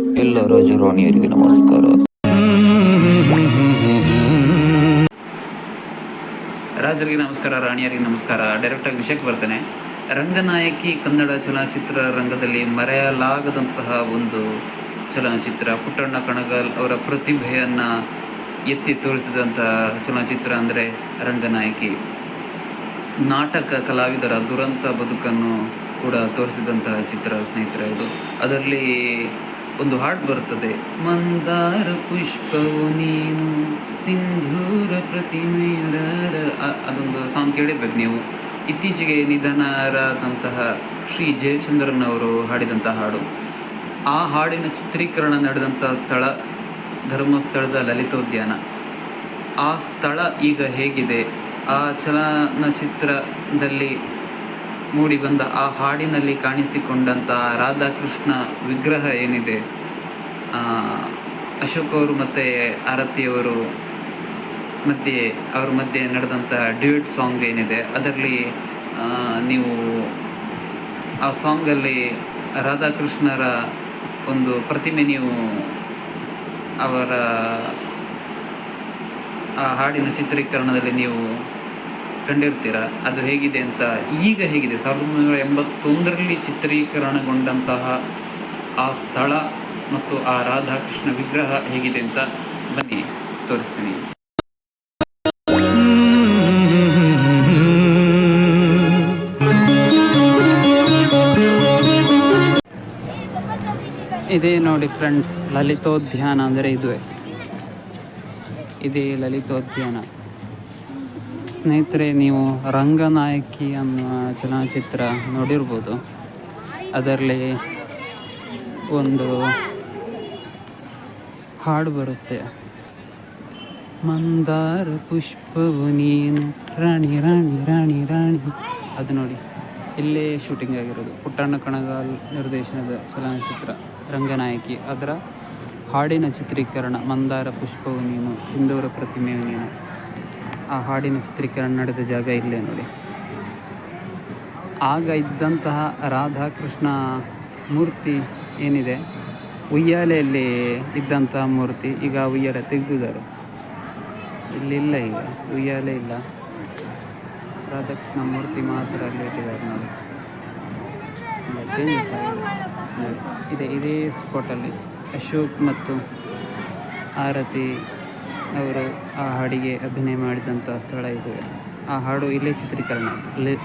ಎಲ್ಲ ರಾಜರಾಣಿಯರಿಗೆ ನಮಸ್ಕಾರ. ರಾಜರಿಗೆ ನಮಸ್ಕಾರ, ರಾಣಿಯರಿಗೆ ನಮಸ್ಕಾರ. ಡೈರೆಕ್ಟಾಗಿ ವಿಷಯಕ್ಕೆ ಬರ್ತೇನೆ. ರಂಗನಾಯಕಿ ಕನ್ನಡ ಚಲನಚಿತ್ರ ರಂಗದಲ್ಲಿ ಮರೆಯಲಾಗದಂತಹ ಒಂದು ಚಲನಚಿತ್ರ, ಪುಟ್ಟಣ್ಣ ಕಣಗಾಲ್ ಅವರ ಪ್ರತಿಭೆಯನ್ನು ಎತ್ತಿ ತೋರಿಸಿದಂತಹ ಚಲನಚಿತ್ರ ಅಂದರೆ ರಂಗನಾಯಕಿ. ನಾಟಕ ಕಲಾವಿದರ ದುರಂತ ಬದುಕನ್ನು ಕೂಡ ತೋರಿಸಿದಂತಹ ಚಿತ್ರ ಸ್ನೇಹಿತರೆ ಇದು. ಅದರಲ್ಲಿ ಒಂದು ಹಾಡು ಬರುತ್ತದೆ. ಮಂದಾರ ಪುಷ್ಪವು ನೀನು, ಸಿಂಧೂರ ಪ್ರತಿಮೆಯರ ಅದೊಂದು ಸಾಂಗ್ ಕೇಳಿರ್ಬೇಕು ನೀವು. ಇತ್ತೀಚೆಗೆ ನಿಧನರಾದಂತಹ ಶ್ರೀ ಜಯಚಂದ್ರನ್ ಅವರು ಹಾಡಿದಂತಹ ಹಾಡು. ಆ ಹಾಡಿನ ಚಿತ್ರೀಕರಣ ನಡೆದಂಥ ಸ್ಥಳ, ಧರ್ಮಸ್ಥಳದ ಲಲಿತೋದ್ಯಾನ. ಆ ಸ್ಥಳ ಈಗ ಹೇಗಿದೆ? ಆ ಚಲನಚಿತ್ರದಲ್ಲಿ ಮೂಡಿಬಂದ ಆ ಹಾಡಿನಲ್ಲಿ ಕಾಣಿಸಿಕೊಂಡಂಥ ರಾಧಾಕೃಷ್ಣ ವಿಗ್ರಹ ಏನಿದೆ ಅಶೋಕ್ ಅವರು ಮತ್ತು ಆರತಿಯವರು ಮಧ್ಯೆ, ಅವ್ರ ಮಧ್ಯೆ ನಡೆದಂಥ ಡ್ಯೂಟ್ ಸಾಂಗ್ ಏನಿದೆ, ಅದರಲ್ಲಿ ನೀವು ಆ ಸಾಂಗಲ್ಲಿ ರಾಧಾಕೃಷ್ಣರ ಒಂದು ಪ್ರತಿಮೆ ನೀವು ಅವರ, ಆ ಹಾಡಿನ ಚಿತ್ರೀಕರಣದಲ್ಲಿ ನೀವು ಕಂಡಿರ್ತೀರ? ಅದು ಹೇಗಿದೆ ಅಂತ ಈಗ ಹೇಗಿದೆ. ಸಾವಿರದ ಒಂಬೈನೂರ ಎಂಬತ್ತೊಂದರಲ್ಲಿ ಚಿತ್ರೀಕರಣಗೊಂಡಂತಹ ಆ ಸ್ಥಳ ಮತ್ತು ಆ ರಾಧಾಕೃಷ್ಣ ವಿಗ್ರಹ ಹೇಗಿದೆ ಅಂತ ಬನ್ನಿ, ತೋರಿಸ್ತೀನಿ. ಇದೇ ನೋಡಿ ಫ್ರೆಂಡ್ಸ್, ಲಲಿತೋದ್ಯಾನ ಅಂದರೆ ಇದುವೇ. ಇದೇ ಲಲಿತೋದ್ಯಾನ. ಸ್ನೇಹಿತರೆ, ನೀವು ರಂಗನಾಯಕಿ ಅನ್ನುವ ಚಲನಚಿತ್ರ ನೋಡಿರ್ಬೋದು. ಅದರಲ್ಲಿ ಒಂದು ಹಾಡು ಬರುತ್ತೆ. ಮಂದಾರ ಪುಷ್ಪವು ನೀನು, ರಾಣಿ ರಾಣಿ ರಾಣಿ ರಾಣಿ. ಅದು ನೋಡಿ. ಇಲ್ಲೇ ಶೂಟಿಂಗ್ ಆಗಿರೋದು. ಪುಟ್ಟಣ್ಣ ಕಣಗಾಲ್ ನಿರ್ದೇಶನದ ಚಲನಚಿತ್ರ, ರಂಗನಾಯಕಿ. ಅದರ ಹಾಡಿನ ಚಿತ್ರೀಕರಣ, ಮಂದಾರ ಪುಷ್ಪವು ನೀನು, ಸಿಂಧೂರ ಪ್ರತಿಮೆಯು ನೀನು. ಆ ಹಾಡಿನ ಚಿತ್ರೀಕರಣ ನಡೆದ ಜಾಗ ಇಲ್ಲೇ ನೋಡಿ. ಆಗ ಇದ್ದಂತಹ ರಾಧಾಕೃಷ್ಣ ಮೂರ್ತಿ ಏನಿದೆ? ಉಯ್ಯಾಲೆಯಲ್ಲಿ ಇದ್ದಂತಹ ಮೂರ್ತಿ ಈಗ ಉಯ್ಯಾಲೆ ತೆಗೆದಿದ್ದಾರೆ. ಇಲ್ಲಿಲ್ಲ ಈಗ, ಉಯ್ಯಾಲೆ ಇಲ್ಲ. ರಾಧಾಕೃಷ್ಣ ಮೂರ್ತಿ ಮಾತ್ರ ಅಲ್ಲಿ ಇಟ್ಟಿದ್ದಾರೆ ನೋಡಿ. ಇದೆ, ಇದೇ ಸ್ಪಾಟಲ್ಲಿ ಅಶೋಕ್ ಮತ್ತು ಆರತಿ ಅವರು ಆ ಹಾಡಿಗೆ ಅಭಿನಯ ಮಾಡಿದಂಥ ಸ್ಥಳ ಇದು. ಆ ಹಾಡು ಇಲ್ಲೇ ಚಿತ್ರೀಕರಣ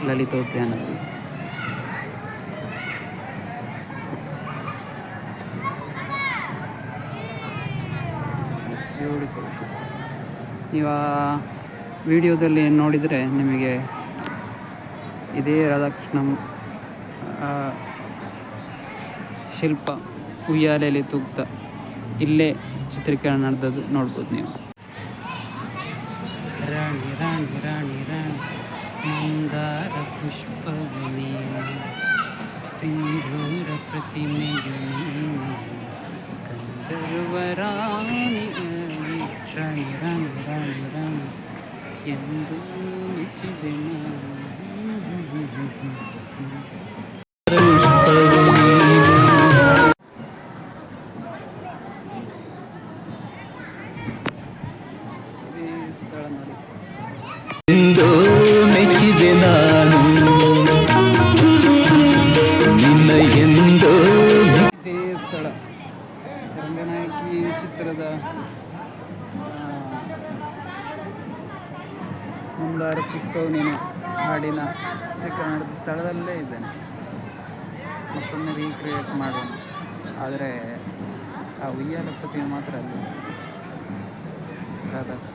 ಲಲಿತೋದ್ಯಾನದಲ್ಲಿ. ನೀವು ವಿಡಿಯೋದಲ್ಲಿ ನೋಡಿದರೆ ನಿಮಗೆ ಇದೇ ರಾಧಾಕೃಷ್ಣ ಶಿಲ್ಪ, ಉಯ್ಯಾಲೆಯಲ್ಲಿ ತೂಗ್ತ ಇಲ್ಲೇ ಚಿತ್ರೀಕರಣ ನಡೆದದ್ದು ನೋಡ್ಬೋದು ನೀವು. ರಾಣಿ ರಾಣಿ ರಾಣಿ ರಾಣಿ ಮಂದಾರ ಪುಷ್ಪವು ನೀನು ಸಿಂಧೂರ ಪ್ರತಿಮೆಯು ನೀನು ಗಂಧರ್ವ ರಾಣಿ ರಾಣಿ ರಾಣಿ ರಾಣಿ ಎಂದು ಮೆಚ್ಚಿದೆ ನಾನು. ನಿನ್ನ ಎಂದೋ ಇದೇ ಸ್ಥಳ ರಂಗನಾಯಕಿ ಚಿತ್ರದ ಮುಂದಾರು ಪುಷ್ಪವು ನೀನು ಹಾಡಿನ ಕನ್ನಡದ ಸ್ಥಳದಲ್ಲೇ ಇದ್ದೇನೆ. ಮತ್ತೊಮ್ಮೆ ರೀಕ್ರಿಯೇಟ್ ಮಾಡೋಣ. ಆದರೆ ಆ ಉಯ್ಯಾಲ ಪ್ರತಿಮೆ ಮಾತ್ರ ಅಲ್ಲಿ. ರಾಧಾಕೃಷ್ಣ